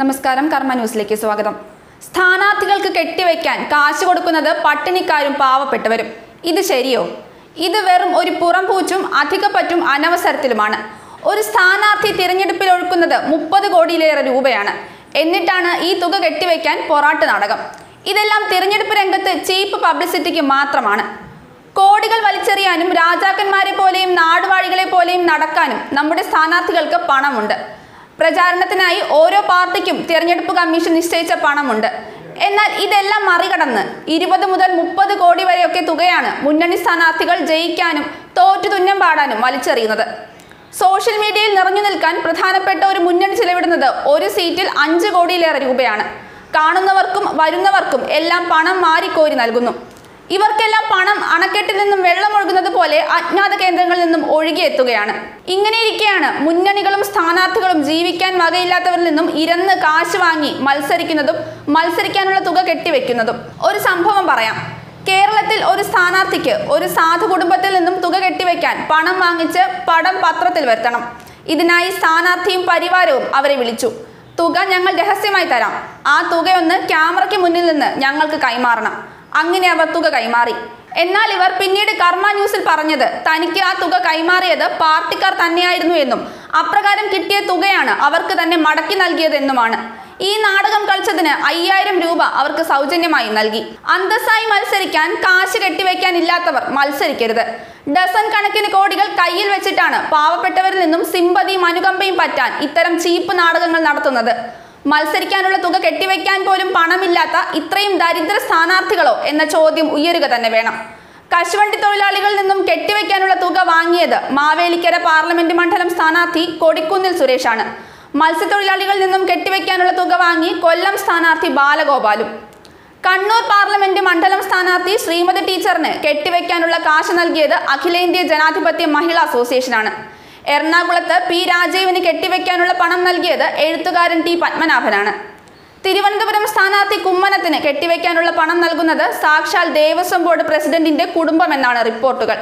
നമസ്കാരം കർമ്മ ന്യൂസിലേക്ക് സ്വാഗതം. സ്ഥാനാർത്ഥികൾക്ക് കെട്ടിവെക്കാൻ കാശ് കൊടുക്കുന്നത് പട്ടിണിക്കാരും പാവപ്പെട്ടവരും. ഇത് ശരിയോ? ഇത് വെറും ഒരു പുറംപൂച്ചും അധികപ്പറ്റും അനവസരത്തിലുമാണ്. ഒരു സ്ഥാനാർത്ഥി തിരഞ്ഞെടുപ്പിൽ ഒഴുക്കുന്നത് മുപ്പത് കോടിയിലേറെ രൂപയാണ്. എന്നിട്ടാണ് ഈ തുക കെട്ടിവെക്കാൻ പൊറാട്ട് നാടകം. ഇതെല്ലാം തിരഞ്ഞെടുപ്പ് രംഗത്ത് ചീപ്പ് പബ്ലിസിറ്റിക്ക് മാത്രമാണ്. കോടികൾ വലിച്ചെറിയാനും രാജാക്കന്മാരെ പോലെയും നാടുവാഴികളെ പോലെയും നടക്കാനും നമ്മുടെ സ്ഥാനാർത്ഥികൾക്ക് പണമുണ്ട്. പ്രചാരണത്തിനായി ഓരോ പാർട്ടിക്കും തിരഞ്ഞെടുപ്പ് കമ്മീഷൻ നിശ്ചയിച്ച പണമുണ്ട്. എന്നാൽ ഇതെല്ലാം മറികടന്ന് ഇരുപത് മുതൽ മുപ്പത് കോടി വരെയൊക്കെ തുകയാണ് മുന്നണി സ്ഥാനാർത്ഥികൾ ജയിക്കാനും തോറ്റു തുന്നം പാടാനും വലിച്ചെറിയുന്നത്. സോഷ്യൽ മീഡിയയിൽ നിറഞ്ഞു നിൽക്കാൻ പ്രധാനപ്പെട്ട ഒരു മുന്നണി ചിലവിടുന്നത് ഒരു സീറ്റിൽ അഞ്ച് കോടിയിലേറെ രൂപയാണ്. കാണുന്നവർക്കും വരുന്നവർക്കും എല്ലാം പണം മാറിക്കോരി നൽകുന്നു. ഇവർക്കെല്ലാം പണം അണക്കെട്ടിൽ നിന്നും വെള്ളമൊഴുകുന്നത് പോലെ അജ്ഞാത കേന്ദ്രങ്ങളിൽ നിന്നും ഒഴുകിയെത്തുകയാണ്. ഇങ്ങനെയിരിക്കെയാണ് മുന്നണികളും സ്ഥാനാർത്ഥികളും ജീവിക്കാൻ വകയില്ലാത്തവരിൽ നിന്നും ഇരന്ന് കാശ് വാങ്ങി മത്സരിക്കുന്നതും മത്സരിക്കാനുള്ള തുക കെട്ടിവെക്കുന്നതും. ഒരു സംഭവം പറയാം. കേരളത്തിൽ ഒരു സ്ഥാനാർത്ഥിക്ക് ഒരു സാധു കുടുംബത്തിൽ നിന്നും തുക കെട്ടിവെക്കാൻ പണം വാങ്ങിച്ച് പടം പത്രത്തിൽ വരുത്തണം. ഇതിനായി സ്ഥാനാർത്ഥിയും പരിവാരവും അവരെ വിളിച്ചു. തുക ഞങ്ങൾ രഹസ്യമായി തരാം. ആ തുകയൊന്ന് ക്യാമറയ്ക്ക് മുന്നിൽ നിന്ന് ഞങ്ങൾക്ക് കൈമാറണം. അങ്ങനെ അവർ തുക കൈമാറി. എന്നാൽ ഇവർ പിന്നീട് കർമ്മ ന്യൂസിൽ പറഞ്ഞത് തനിക്ക് ആ തുക കൈമാറിയത് പാർട്ടിക്കാർ തന്നെയായിരുന്നു എന്നും അപ്രകാരം കിട്ടിയ തുകയാണ് അവർക്ക് തന്നെ മടക്കി നൽകിയതെന്നുമാണ്. ഈ നാടകം കളിച്ചതിന് അയ്യായിരം രൂപ അവർക്ക് സൗജന്യമായി നൽകി. അന്തസ്സായി മത്സരിക്കാൻ കാശ് കെട്ടിവെക്കാൻ ഇല്ലാത്തവർ മത്സരിക്കരുത്. ഡസൻ കണക്കിന് കോടികൾ കയ്യിൽ വെച്ചിട്ടാണ് പാവപ്പെട്ടവരിൽ നിന്നും സിമ്പതിയും അനുകമ്പയും പറ്റാൻ ഇത്തരം ചീപ്പ് നാടകങ്ങൾ നടത്തുന്നത്. മത്സരിക്കാനുള്ള തുക കെട്ടിവെക്കാൻ പോലും പണമില്ലാത്ത ഇത്രയും ദരിദ്ര സ്ഥാനാർത്ഥികളോ എന്ന ചോദ്യം ഉയരുക തന്നെ വേണം. കശുവണ്ടി തൊഴിലാളികളിൽ നിന്നും കെട്ടിവെക്കാനുള്ള തുക വാങ്ങിയത് മാവേലിക്കര പാർലമെന്റ് മണ്ഡലം സ്ഥാനാർത്ഥി കൊടിക്കുന്നിൽ സുരേഷാണ്. മത്സ്യത്തൊഴിലാളികളിൽ നിന്നും കെട്ടിവെക്കാനുള്ള തുക വാങ്ങി കൊല്ലം സ്ഥാനാർത്ഥി ബാലഗോപാലും. കണ്ണൂർ പാർലമെന്റ് മണ്ഡലം സ്ഥാനാർത്ഥി ശ്രീമതി ടീച്ചറിന് കെട്ടിവെക്കാനുള്ള കാശ് നൽകിയത് അഖിലേന്ത്യാ ജനാധിപത്യ മഹിളാ അസോസിയേഷനാണ്. എറണാകുളത്ത് പി രാജീവിന് കെട്ടിവെക്കാനുള്ള പണം നൽകിയത് എഴുത്തുകാരൻ ടി പത്മനാഭനാണ്. തിരുവനന്തപുരം സ്ഥാനാർത്ഥി കുമ്മനത്തിന് കെട്ടിവെക്കാനുള്ള പണം നൽകുന്നത് സാക്ഷാൽ ദേവസ്വം ബോർഡ് പ്രസിഡന്റിന്റെ കുടുംബമെന്നാണ് റിപ്പോർട്ടുകൾ.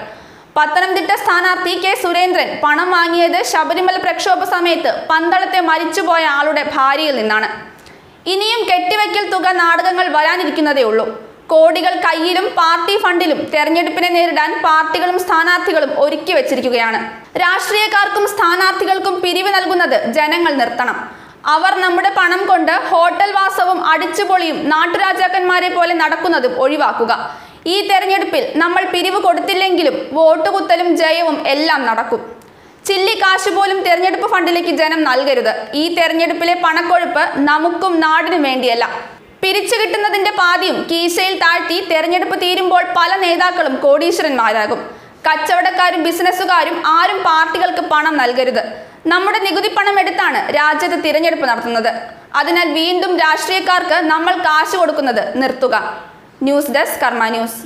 പത്തനംതിട്ട സ്ഥാനാർത്ഥി കെ സുരേന്ദ്രൻ പണം വാങ്ങിയത് ശബരിമല പ്രക്ഷോഭ സമയത്ത് പന്തളത്തെ മരിച്ചുപോയ ആളുടെ ഭാര്യയിൽ നിന്നാണ്. ഇനിയും കെട്ടിവെക്കൽ തുക നാടകങ്ങൾ വരാനിരിക്കുന്നതേ ഉള്ളൂ കോടികൾ കയ്യിലും പാർട്ടി ഫണ്ടിലും തെരഞ്ഞെടുപ്പിനെ നേരിടാൻ പാർട്ടികളും സ്ഥാനാർത്ഥികളും ഒരുക്കി വെച്ചിരിക്കുകയാണ്. രാഷ്ട്രീയക്കാർക്കും സ്ഥാനാർത്ഥികൾക്കും പിരിവ് നൽകുന്നത് ജനങ്ങൾ നിർത്തണം. അവർ നമ്മുടെ പണം കൊണ്ട് ഹോട്ടൽ വാസവും അടിച്ചുപൊളിയും നാട്ടുരാജാക്കന്മാരെ പോലെ നടക്കുന്നതും ഒഴിവാക്കുക. ഈ തെരഞ്ഞെടുപ്പിൽ നമ്മൾ പിരിവ് കൊടുത്തില്ലെങ്കിലും വോട്ടുകുത്തലും ജയവും എല്ലാം നടക്കും. ചില്ലി കാശ് പോലും തെരഞ്ഞെടുപ്പ് ഫണ്ടിലേക്ക് ജനം നൽകരുത്. ഈ തെരഞ്ഞെടുപ്പിലെ പണക്കൊഴുപ്പ് നമുക്കും നാടിനും വേണ്ടിയല്ല. പിരിച്ചു കിട്ടുന്നതിന്റെ പാതിയും കീശയിൽ താഴ്ത്തി തെരഞ്ഞെടുപ്പ് തീരുമ്പോൾ പല നേതാക്കളും കോടീശ്വരന്മാരാകും. കച്ചവടക്കാരും ബിസിനസ്സുകാരും ആരും പാർട്ടികൾക്ക് പണം നൽകരുത്. നമ്മുടെ നികുതി പണം എടുത്താണ് രാജ്യത്ത് തിരഞ്ഞെടുപ്പ് നടത്തുന്നത്. അതിനാൽ വീണ്ടും രാഷ്ട്രീയക്കാർക്ക് നമ്മൾ കാശ് കൊടുക്കുന്നത് നിർത്തുക. News desk Karma news.